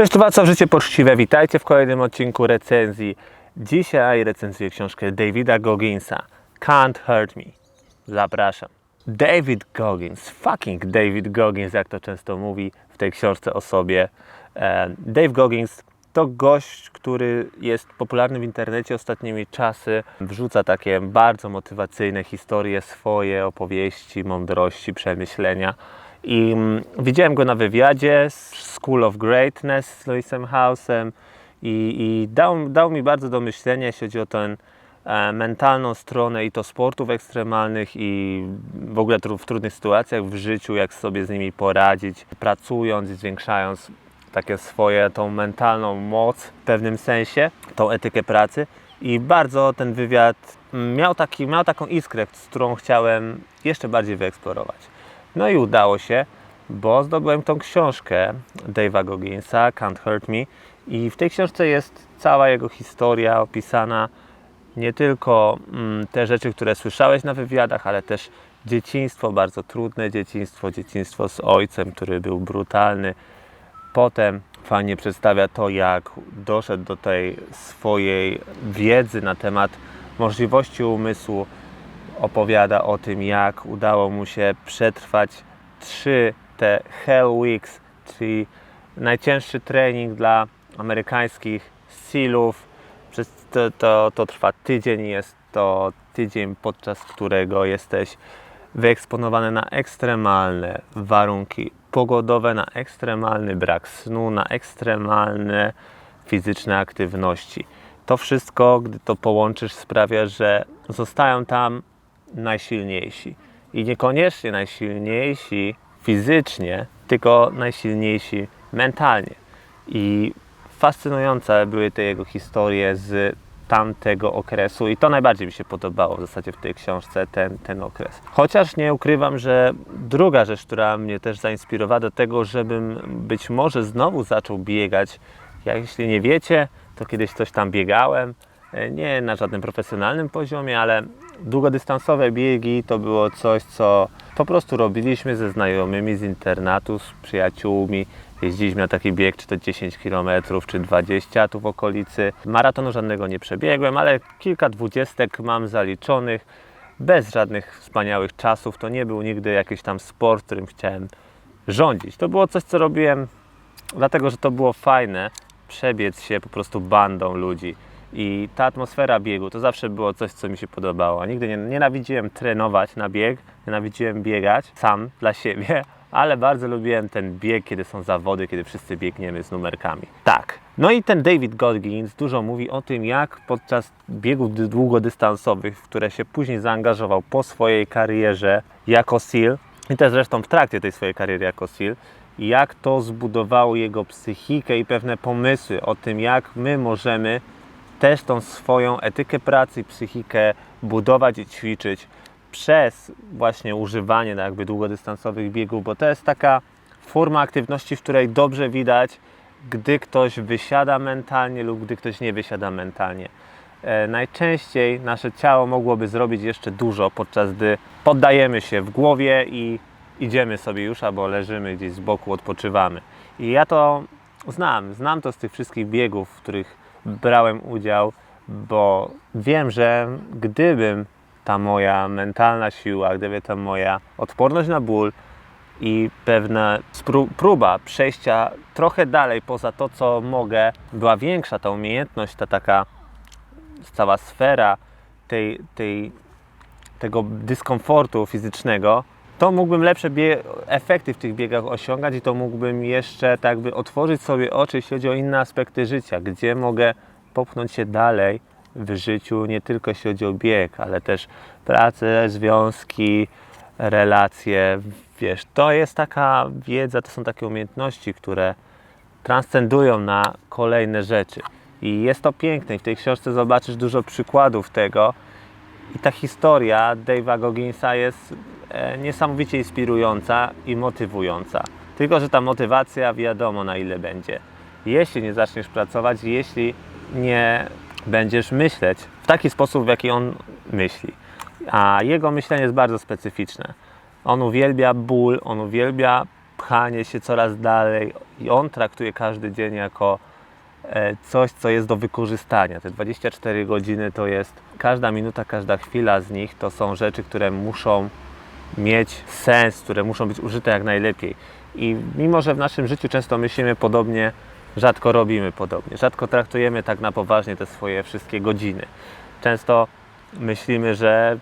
Cześć, tu Wacław Życie Poczciwe. Witajcie w kolejnym odcinku recenzji. Dzisiaj recenzuję książkę Davida Gogginsa Can't Hurt Me. Zapraszam. David Goggins, fucking David Goggins, jak to często mówi w tej książce o sobie. Dave Goggins to gość, który jest popularny w internecie ostatnimi czasy. Wrzuca takie bardzo motywacyjne historie, swoje opowieści, mądrości, przemyślenia. I mm, widziałem go na wywiadzie z School of Greatness z Louisem House'em i, i dał, dał mi bardzo do myślenia, jeśli chodzi o tę e, mentalną stronę i to sportów ekstremalnych i w ogóle tru- w trudnych sytuacjach w życiu, jak sobie z nimi poradzić, pracując i zwiększając takie swoje, tą mentalną moc w pewnym sensie, tą etykę pracy. I bardzo ten wywiad miał, taki, miał taką iskrę, z którą chciałem jeszcze bardziej wyeksplorować. No i udało się, bo zdobyłem tą książkę Dave'a Gogginsa, Can't Hurt Me. I w tej książce jest cała jego historia opisana, nie tylko mm, te rzeczy, które słyszałeś na wywiadach, ale też dzieciństwo, bardzo trudne dzieciństwo, dzieciństwo z ojcem, który był brutalny. Potem fajnie przedstawia to, jak doszedł do tej swojej wiedzy na temat możliwości umysłu. Opowiada o tym, jak udało mu się przetrwać trzy te Hell Weeks, czyli najcięższy trening dla amerykańskich SEALów. Przez to, to, to trwa tydzień, jest to tydzień, podczas którego jesteś wyeksponowany na ekstremalne warunki pogodowe, na ekstremalny brak snu, na ekstremalne fizyczne aktywności. To wszystko, gdy to połączysz, sprawia, że zostają tam najsilniejsi. I niekoniecznie najsilniejsi fizycznie, tylko najsilniejsi mentalnie. I fascynujące były te jego historie z tamtego okresu i to najbardziej mi się podobało w zasadzie w tej książce, ten, ten okres. Chociaż nie ukrywam, że druga rzecz, która mnie też zainspirowała do tego, żebym być może znowu zaczął biegać, jak jeśli nie wiecie, to kiedyś coś tam biegałem, E, nie na żadnym profesjonalnym poziomie, ale długodystansowe biegi to było coś, co po prostu robiliśmy ze znajomymi z internatu, z przyjaciółmi. Jeździliśmy na taki bieg, czy to 10 km, czy 20 tu w okolicy. Maratonu żadnego nie przebiegłem, ale kilka dwudziestek mam zaliczonych, bez żadnych wspaniałych czasów. To nie był nigdy jakiś tam sport, którym chciałem rządzić. To było coś, co robiłem dlatego, że to było fajne, przebiec się po prostu bandą ludzi. I ta atmosfera biegu to zawsze było coś, co mi się podobało. Nigdy nie, nienawidziłem trenować na bieg, nienawidziłem biegać sam dla siebie, ale bardzo lubiłem ten bieg, kiedy są zawody, kiedy wszyscy biegniemy z numerkami. Tak. No i ten David Goggins dużo mówi o tym, jak podczas biegów dy- długodystansowych, w które się później zaangażował po swojej karierze jako SEAL, i też zresztą w trakcie tej swojej kariery jako SEAL, jak to zbudowało jego psychikę i pewne pomysły o tym, jak my możemy też tą swoją etykę pracy psychikę budować i ćwiczyć przez właśnie używanie no, jakby długodystansowych biegów, bo to jest taka forma aktywności, w której dobrze widać, gdy ktoś wysiada mentalnie lub gdy ktoś nie wysiada mentalnie. E, najczęściej nasze ciało mogłoby zrobić jeszcze dużo, podczas gdy poddajemy się w głowie i idziemy sobie już albo leżymy gdzieś z boku, odpoczywamy. I ja to znam, znam to z tych wszystkich biegów, w których brałem udział, bo wiem, że gdybym ta moja mentalna siła, gdyby ta moja odporność na ból i pewna próba przejścia trochę dalej poza to, co mogę, była większa, ta umiejętność, ta taka cała sfera tej, tej, tego dyskomfortu fizycznego, to mógłbym lepsze efekty w tych biegach osiągać i to mógłbym jeszcze tak by otworzyć sobie oczy, jeśli chodzi o inne aspekty życia, gdzie mogę popchnąć się dalej w życiu, nie tylko jeśli chodzi o bieg, ale też pracę, związki, relacje. Wiesz, to jest taka wiedza, to są takie umiejętności, które transcendują na kolejne rzeczy. I jest to piękne. I w tej książce zobaczysz dużo przykładów tego. I ta historia Dave'a Gogginsa jest niesamowicie inspirująca i motywująca. Tylko, że ta motywacja wiadomo na ile będzie. Jeśli nie zaczniesz pracować, jeśli nie będziesz myśleć w taki sposób, w jaki on myśli. A jego myślenie jest bardzo specyficzne. On uwielbia ból, on uwielbia pchanie się coraz dalej i on traktuje każdy dzień jako e, coś, co jest do wykorzystania. Te 24 godziny to jest każda minuta, każda chwila z nich to są rzeczy, które muszą mieć sens, które muszą być użyte jak najlepiej. I mimo, że w naszym życiu często myślimy podobnie, rzadko robimy podobnie. Rzadko traktujemy tak na poważnie te swoje wszystkie godziny. Często myślimy, że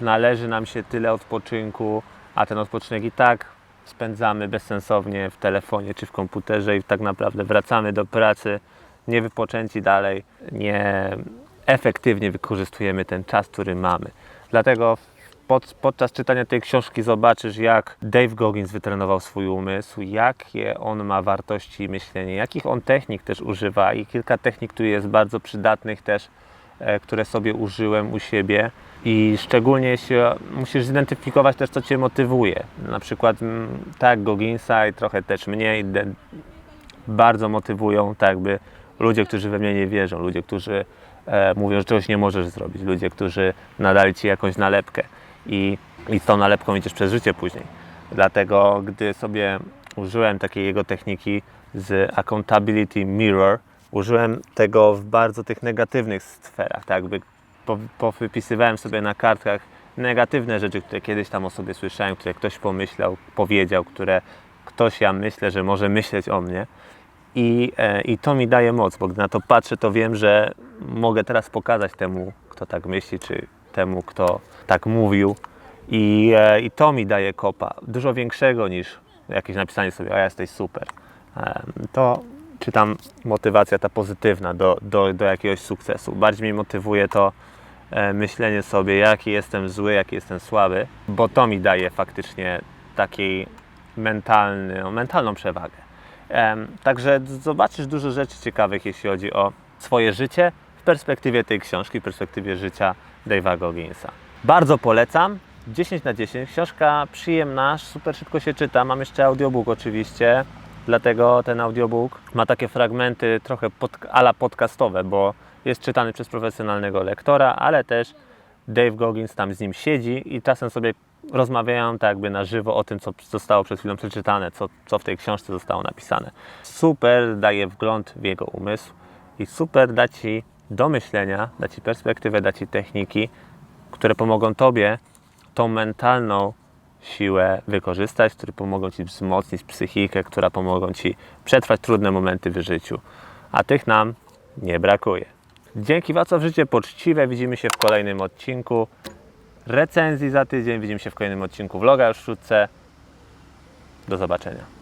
należy nam się tyle odpoczynku, a ten odpoczynek i tak spędzamy bezsensownie w telefonie czy w komputerze i tak naprawdę wracamy do pracy niewypoczęci dalej, nie efektywnie wykorzystujemy ten czas, który mamy. Dlatego pod, podczas czytania tej książki zobaczysz, jak Dave Goggins wytrenował swój umysł, jakie on ma wartości myślenia, jakich on technik też używa i kilka technik, które jest bardzo przydatnych też, e, które sobie użyłem u siebie i szczególnie jeśli musisz zidentyfikować też, co Cię motywuje. Na przykład mm, tak Gogginsa i trochę też mnie bardzo motywują tak jakby ludzie, którzy we mnie nie wierzą, ludzie, którzy e, mówią, że czegoś nie możesz zrobić, ludzie, którzy nadali Ci jakąś nalepkę i, i z tą nalepką idziesz przez życie później. Dlatego, gdy sobie użyłem takiej jego techniki z Accountability Mirror, użyłem tego w bardzo tych negatywnych sferach, tak jakby po- powypisywałem sobie na kartkach negatywne rzeczy, które kiedyś tam o sobie słyszałem, które ktoś pomyślał, powiedział, które ktoś, ja myślę, że może myśleć o mnie. I, e, I to mi daje moc, bo gdy na to patrzę, to wiem, że mogę teraz pokazać temu, kto tak myśli, czy temu, kto tak mówił. I, e, i to mi daje kopa, dużo większego niż jakieś napisanie sobie, a jesteś super. E, to czy tam motywacja ta pozytywna do, do, do jakiegoś sukcesu. Bardziej mnie motywuje to e, myślenie sobie, jaki jestem zły, jaki jestem słaby, bo to mi daje faktycznie takiej mentalny, no, mentalną przewagę. Em, Także zobaczysz dużo rzeczy ciekawych, jeśli chodzi o swoje życie w perspektywie tej książki, w perspektywie życia Dave'a Gogginsa. Bardzo polecam. 10 na 10. Książka przyjemna, super szybko się czyta. Mam jeszcze audiobook oczywiście, dlatego ten audiobook ma takie fragmenty trochę pod, ala podcastowe, bo jest czytany przez profesjonalnego lektora, ale też Dave Goggins tam z nim siedzi i czasem sobie rozmawiają tak jakby na żywo o tym, co zostało przed chwilą przeczytane, co, co w tej książce zostało napisane. Super daje wgląd w jego umysł i super da Ci do myślenia, da Ci perspektywę, da Ci techniki, które pomogą Tobie tą mentalną siłę wykorzystać, które pomogą Ci wzmocnić psychikę, która pomogą Ci przetrwać trudne momenty w życiu. A tych nam nie brakuje. Dzięki Wacław Życie Poczciwe. Widzimy się w kolejnym odcinku recenzji za tydzień. Widzimy się w kolejnym odcinku vloga już wkrótce. Do zobaczenia.